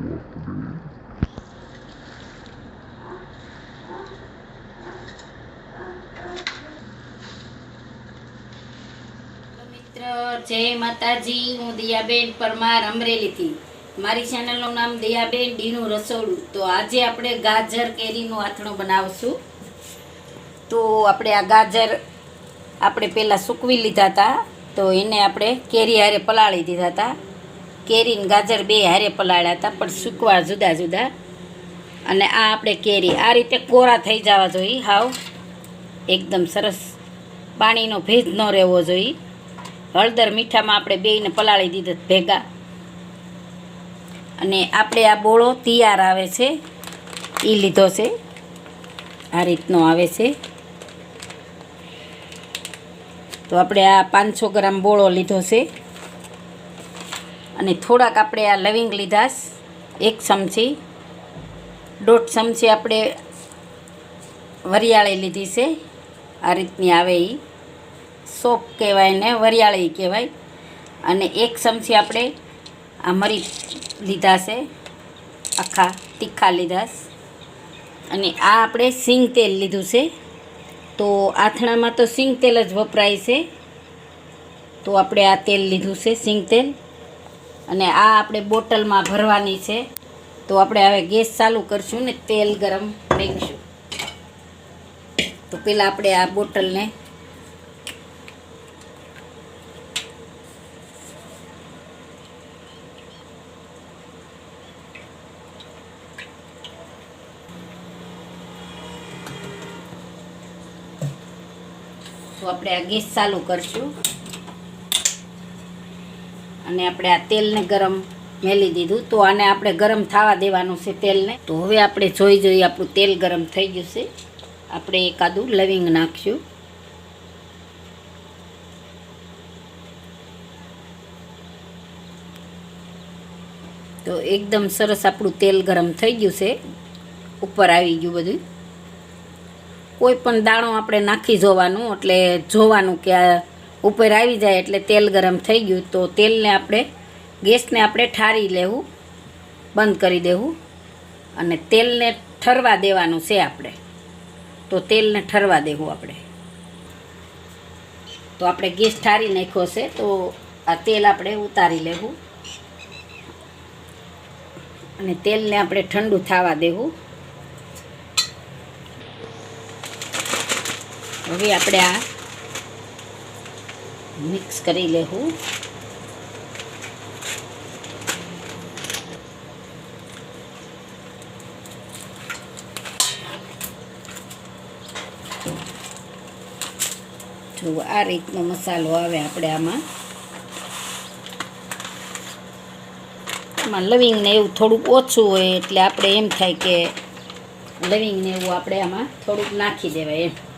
જય માતાજી. હું દિયાબેન પરમાર અમરેલીથી. મારી ચેનલનું નામ દિયાબેન ડીનું રસોડું. તો આજે આપણે ગાજર કેરીનું આથણું બનાવશું. તો આપણે આ ગાજર આપણે પહેલાં સૂકવી લીધા હતા. તો એને આપણે કેરી હારે પલાળી દીધા હતા. કેરી ને ગાજર બે હારે પલાળ્યા હતા, પણ સૂકવા જુદા જુદા. અને આ આપણે કેરી. આ રીતે કોરા થઈ જવા જોઈએ. હાવ. એકદમ સરસ પાણીનો ભેજ ન રહેવો જોઈએ. હળદર મીઠામાં આપણે બેયને પલાળી દીધા ભેગા. અને આપણે આ બોળો તૈયાર આવે છે. એ લીધો છે. આ રીતનો આવે છે. તો આપણે આ પાંચસો ગ્રામ બોળો લીધો છે. અને થોડાક આપણે આ લવિંગ લીધા એક ચમચી. દોઢ ચમચી આપણે વરિયાળી લીધી છે. આ રીતની આવે એ સોપ કહેવાય ને, વરિયાળી કહેવાય. અને એક ચમચી આપણે આ મરી લીધા છે. આખા તીખા લીધા અને આ આપણે સિંગ તેલ લીધું છે. તો આથણામાં તો સિંગ તેલ જ વપરાય છે. તો આપણે આ તેલ લીધું છે, સિંગ તેલ. અને આ આપણે બોટલમાં ભરવાની છે. તો આપણે હવે ગેસ ચાલુ કરશું ને તેલ ગરમ મૂકીશું તો પહેલાં આપણે આ બોટલને તો આપણે આ ગેસ ચાલુ કરશું. અને આપણે આ તેલને ગરમ મેલી દીધું. તો આને આપણે ગરમ થવા દેવાનું છે તેલને. તો હવે આપણે જોઈ જોઈ આપણું તેલ ગરમ થઈ ગયું છે આપણે એકાદું લવિંગ નાખશું. તો એકદમ સરસ આપણું તેલ ગરમ થઈ ગયું છે ઉપર આવી ગયું બધું. કોઈ પણ દાણો આપણે નાખી જોવાનું, એટલે જોવાનું કે આ ઉપર આવી જાય એટલે તેલ ગરમ થઈ ગયું તો તેલને આપણે, ગેસને આપણે ઠારી લેવું, બંધ કરી દેવું અને તેલને ઠરવા દેવાનું છે આપણે. તો તેલને ઠરવા દેવું આપણે. તો આપણે ગેસ ઠારી નાખ્યો છે તો આ તેલ આપણે ઉતારી લેવું. અને તેલને આપણે ઠંડુ થવા દેવું. હવે આપણે આ મિક્સ કરી લેવું. જો આ રીતનો મસાલો આવે આપણે આમાં. આમાં લવિંગને એવું થોડુંક ઓછું હોય એટલે આપણે એમ થાય કે લવિંગને એવું આપણે આમાં થોડુંક નાખી દેવાય એમ.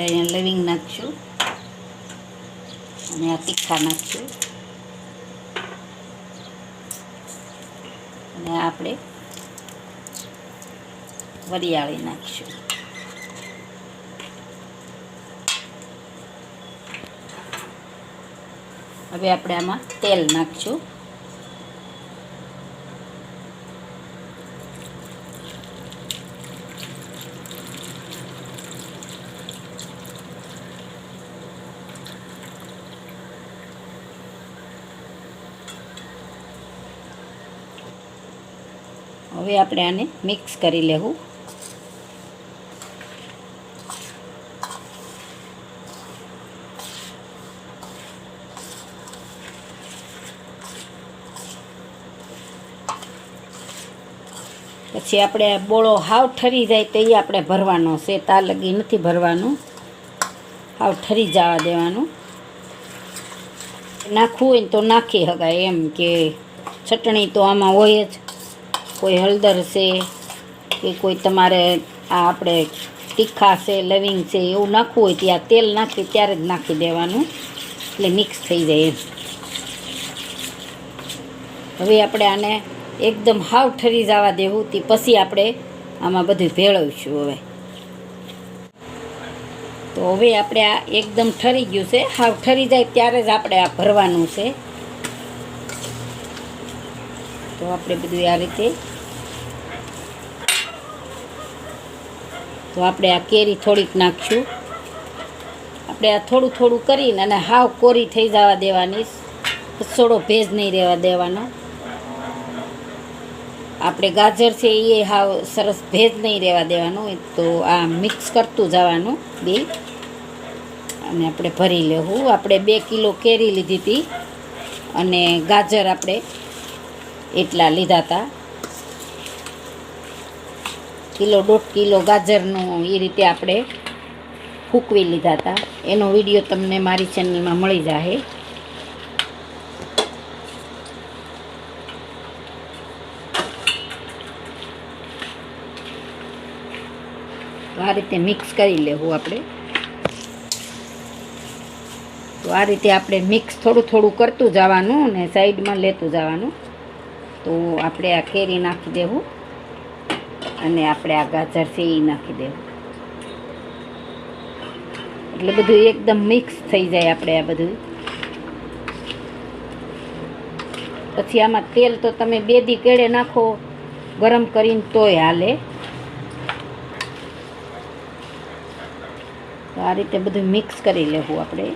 આપણે અહીંયા લવિંગ નાખશું અને આ તીખા નાખશું અને આપણે વરિયાળી નાખીશું. હવે આપણે આમાં તેલ નાખશું. હવે આપણે આને મિક્સ કરી લેવું. પછી આપણે બોળો હાવ ઠરી જાય તે આપણે ભરવાનો છે. તા લગી નથી ભરવાનું. હાવ ઠરી જવા દેવાનું. નાખવું હોય તો નાખી શકાય એમ કે ચટણી તો આમાં હોય જ. કોઈ હળદર છે કે કોઈ તમારે આ આપણે તીખા છે, લવિંગ છે, એવું નાખવું હોય ત્યાં તેલ નાખી, ત્યારે જ નાખી દેવાનું. એટલે મિક્સ થઈ જાય હવે આપણે આને એકદમ હાવ ઠરી જવા દેવું તે, પછી આપણે આમાં બધું ભેળવીશું હવે. તો હવે આપણે આ એકદમ ઠરી ગયું છે. હાવ ઠરી જાય ત્યારે જ આપણે આ ભરવાનું છે. તો આપણે બધું આ રીતે તો આપણે આ કેરી થોડીક નાખશું. આપણે આ થોડું થોડું કરીને અને હાવ કોરી થઈ જવા દેવાની. થોડો ભેજ નહીં રહેવા દેવાનો. આપણે ગાજર છે એ હાવ સરસ ભેજ નહીં રહેવા દેવાનું. તો આ મિક્સ કરતું જવાનું બે. અને આપણે ભરી લેવું. આપણે બે કિલો કેરી લીધી હતી. અને ગાજર આપણે એટલા લીધા હતા. કિલો, દોઢ કિલો ગાજરનું એ રીતે આપણે ફૂકવી લીધા હતા. એનો વીડિયો તમને મારી ચેનલમાં મળી જશે તો આ રીતે મિક્સ કરી લેવું આપણે. તો આ રીતે આપણે મિક્સ થોડું થોડું કરતું જવાનું ને સાઈડમાં લેતું જવાનું. તો આપણે આ કેરી નાખી દેવું. અને આપણે આ ગાજર છે એ નાખી દેવું. એટલે બધું એકદમ મિક્સ થઈ જાય આપણે આ બધું. પછી આમાં તેલ તો તમે બે દી કેળે નાખો, ગરમ કરીને તોય હાલે. આ રીતે બધું મિક્સ કરી લેવું આપણે.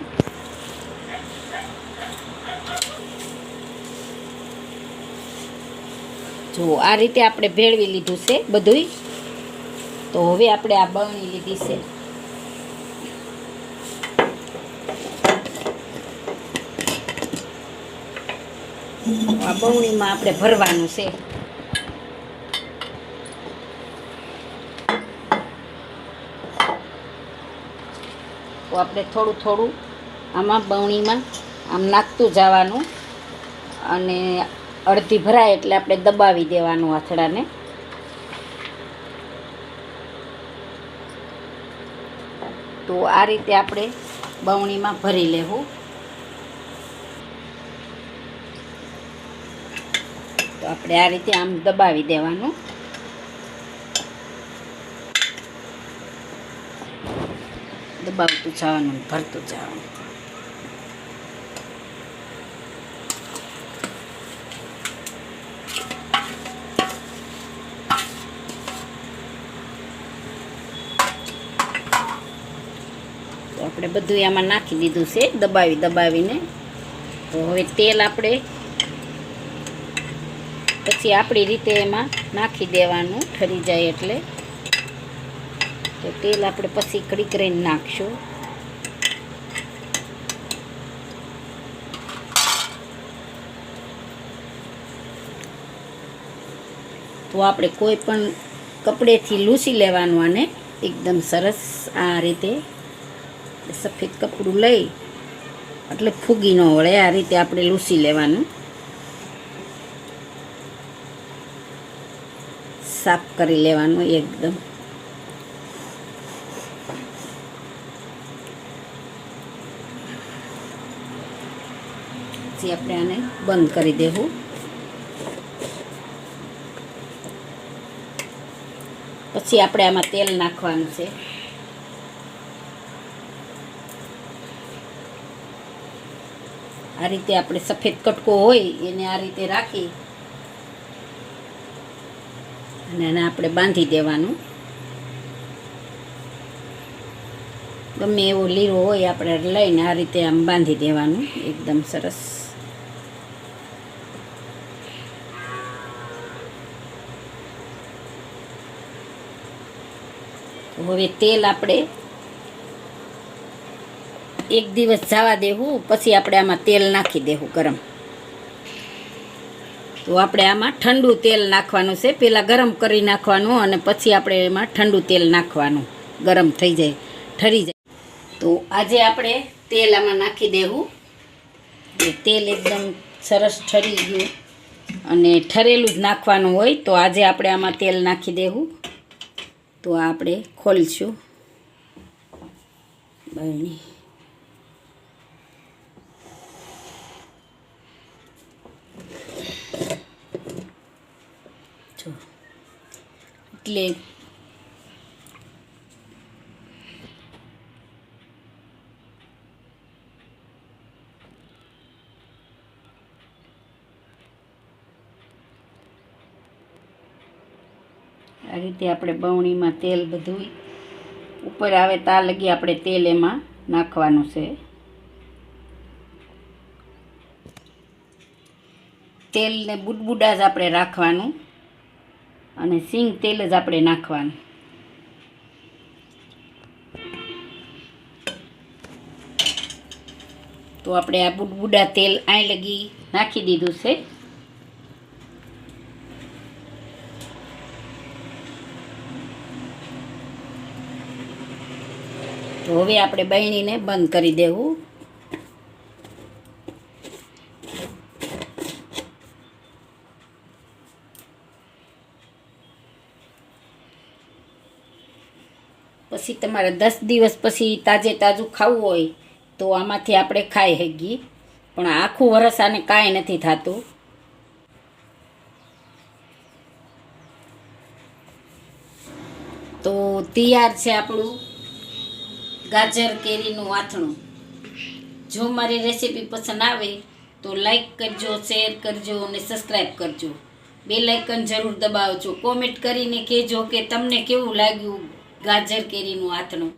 જો આ રીતે આપણે ભેળવી લીધું છે બધુંય. તો હવે આપણે આ બરણી લીધી છે. આ બરણીમાં આપણે ભરવાનું છે. તો આપણે થોડું થોડું આમાં બવણીમાં આમ નાખતું જવાનું. અને અડધી ભરાય એટલે આપણે દબાવી દેવાનું આથડાને. તો આ રીતે આપણે બવણીમાં ભરી લેવું. તો આપણે આ રીતે આમ દબાવી દેવાનું. દબાવતું જવાનું ભરતું જવાનું તો આપણે બધું આમાં નાખી દીધું છે, દબાવી, દબાવીને. તો હવે તેલ આપણે પછી આપણી રીતે એમાં નાખી દેવાનું, ઠરી જાય એટલે. તો તેલ આપણે પછી કડી કરીને નાખશું. તો આપણે કોઈ પણ કપડેથી લૂસી લેવાનું આને એકદમ સરસ આ રીતે સફેદ કપડું લઈ. એટલે ફૂગી ન વળે આ રીતે આપણે લૂસી લેવાનું. સાફ કરી લેવાનું એકદમ. પછી આપણે આને બંધ કરી દેવું. પછી આપણે આમાં તેલ નાખવાનું છે. આ રીતે આપણે સફેદ કટકો હોય એને આ રીતે રાખી અને એને આપણે બાંધી દેવાનું. ગમે એવો લીરો હોય આપણે લઈને આ રીતે આમ બાંધી દેવાનું. એકદમ સરસ. હવે તેલ આપણે એક દિવસ જવા દેવું, પછી આપણે આમાં તેલ નાખી દેવું ગરમ. તો આપણે આમાં ઠંડુ તેલ નાખવાનું છે. પહેલાં ગરમ કરી નાખવાનું અને પછી આપણે એમાં ઠંડુ તેલ નાખવાનું. ગરમ થઈ જાય, ઠરી જાય. તો આજે આપણે તેલ આમાં નાખી દેવું. તેલ એકદમ સરસ ઠરી ગયું. અને ઠરેલું જ નાખવાનું હોય તો આજે આપણે આમાં તેલ નાખી દેવું. તો આપણે ખોલશું. બરણી એટલે આ રીતે આપણે બવણીમાં તેલ બધું ઉપર આવે તા લગી આપણે તેલ એમાં નાખવાનું છે. તેલને બુડબુડા જ આપણે રાખવાનું. અને સિંગ તેલ જ આપણે નાખવાનું. તો આપણે આ બુડબુડા તેલ આઈ લગી નાખી દીધું છે. તો હવે આપણે બહેણીને બંધ કરી દેવું. પછી તમારે દસ દિવસ પછી તાજે તાજું ખાવું હોય તો આમાંથી આપણે ખાઈ શકીએ પણ આખું વરસ આને કાંઈ નથી થતું. તો તૈયાર છે આપણું ગાજર કેરીનું વાથણું. જો મારી રેસીપી પસંદ આવે તો લાઈક કરજો, શેર કરજો અને સબસ્ક્રાઈબ કરજો. બે લાઇકન જરૂર દબાવજો. કોમેન્ટ કરીને કહેજો કે તમને કેવું લાગ્યું ગાજર કેરીનું આથણું.